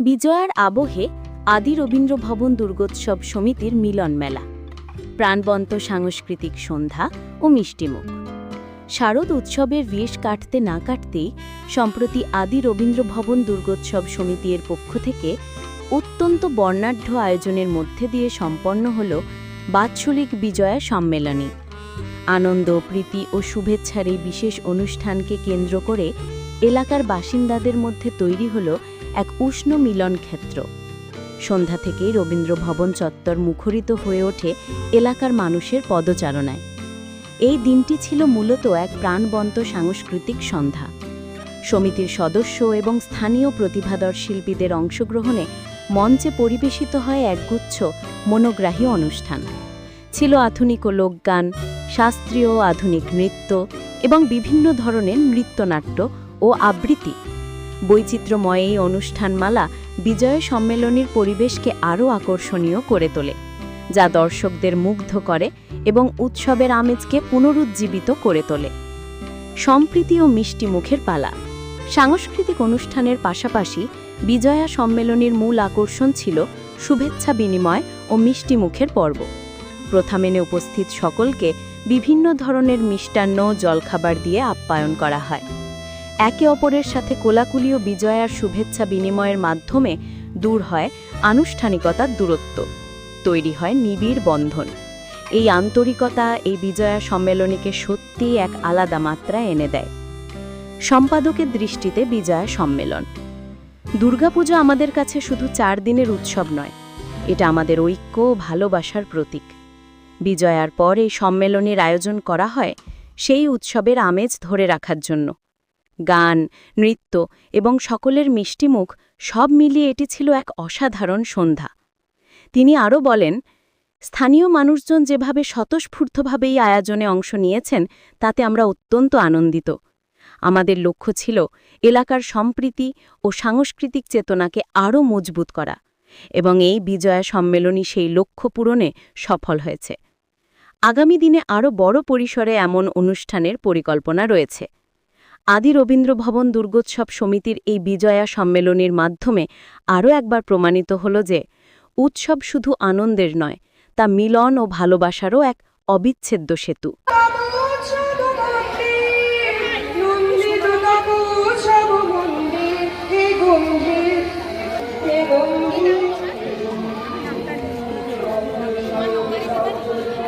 বিজয়ার আবহে আদি রবীন্দ্র ভবন দুর্গোৎসব সমিতির মিলন মেলা, প্রাণবন্ত সাংস্কৃতিক সন্ধ্যা ও মিষ্টিমুখ শারদ উৎসবের বেশ কাটতে না কাটতেই সম্প্রতি আদি রবীন্দ্র ভবন দুর্গোৎসব সমিতির পক্ষ থেকে অত্যন্ত বর্ণাঢ্য আয়োজনের মধ্যে দিয়ে সম্পন্ন হল বাৎসরিক বিজয়া সম্মেলনী। আনন্দ, প্রীতি ও শুভেচ্ছার এই বিশেষ অনুষ্ঠানকে কেন্দ্র করে এলাকার বাসিন্দাদের মধ্যে তৈরি হল এক উষ্ণ মিলন ক্ষেত্র। সন্ধ্যা থেকেই রবীন্দ্র ভবন চত্বর মুখরিত হয়ে ওঠে এলাকার মানুষের পদচারণায়। এই দিনটি ছিল মূলত এক প্রাণবন্ত সাংস্কৃতিক সন্ধ্যা। সমিতির সদস্য এবং স্থানীয় প্রতিভাদর শিল্পীদের অংশগ্রহণে মঞ্চে পরিবেশিত হয় একগুচ্ছ মনোগ্রাহী অনুষ্ঠান। ছিল আধুনিক ও লোকগান, শাস্ত্রীয় আধুনিক নৃত্য এবং বিভিন্ন ধরনের নৃত্যনাট্য ও আবৃত্তি। বৈচিত্র্যময় এই অনুষ্ঠানমালা বিজয় সম্মেলনীর পরিবেশকে আরও আকর্ষণীয় করে তোলে, যা দর্শকদের মুগ্ধ করে এবং উৎসবের আমেজকে পুনরুজ্জীবিত করে তোলে। সম্প্রীতি ও মিষ্টি মুখের পালা। সাংস্কৃতিক অনুষ্ঠানের পাশাপাশি বিজয়া সম্মেলনীর মূল আকর্ষণ ছিল শুভেচ্ছা বিনিময় ও মিষ্টি মুখের পর্ব। প্রথমেনে উপস্থিত সকলকে বিভিন্ন ধরনের মিষ্টান্ন জলখাবার দিয়ে আপ্যায়ন করা হয়। একে অপরের সাথে কোলাকুলি ও বিজয়ার শুভেচ্ছা বিনিময়ের মাধ্যমে দূর হয় আনুষ্ঠানিকতার দূরত্ব। তৈরি হয় নিবিড় বন্ধন। এই আন্তরিকতা এই বিজয়া সম্মেলনীকে সত্যিই এক আলাদা মাত্রা এনে দেয়। সম্পাদকের দৃষ্টিতে বিজয়া সম্মেলন। দুর্গাপূজা আমাদের কাছে শুধু চার দিনের উৎসব নয়, এটা আমাদের ঐক্য ও ভালোবাসার প্রতীক। বিজয়ার পর এই সম্মেলনের আয়োজন করা হয় সেই উৎসবের আমেজ ধরে রাখার জন্য। গান, নৃত্য এবং সকলের মিষ্টিমুখ সব মিলিয়ে এটি ছিল এক অসাধারণ সন্ধ্যা। তিনি আরও বলেন, স্থানীয় মানুষজন যেভাবে স্বতঃস্ফূর্তভাবে এই আয়োজনে অংশ নিয়েছেন, তাতে আমরা অত্যন্ত আনন্দিত। আমাদের লক্ষ্য ছিল এলাকার সম্প্রীতি ও সাংস্কৃতিক চেতনাকে আরও মজবুত করা এবং এই বিজয়া সম্মেলনী সেই লক্ষ্য পূরণে সফল হয়েছে। আগামী দিনে আরও বড় পরিসরে এমন অনুষ্ঠানের পরিকল্পনা রয়েছে। আদি রবীন্দ্র ভবন দুর্গোৎসব সমিতির এই বিজয়া সম্মেলনের মাধ্যমে আরও একবার প্রমাণিত হল যে, উৎসব শুধু আনন্দের নয়, তা মিলন ও ভালোবাসারও এক অবিচ্ছেদ্য সেতু। গম্ভীর।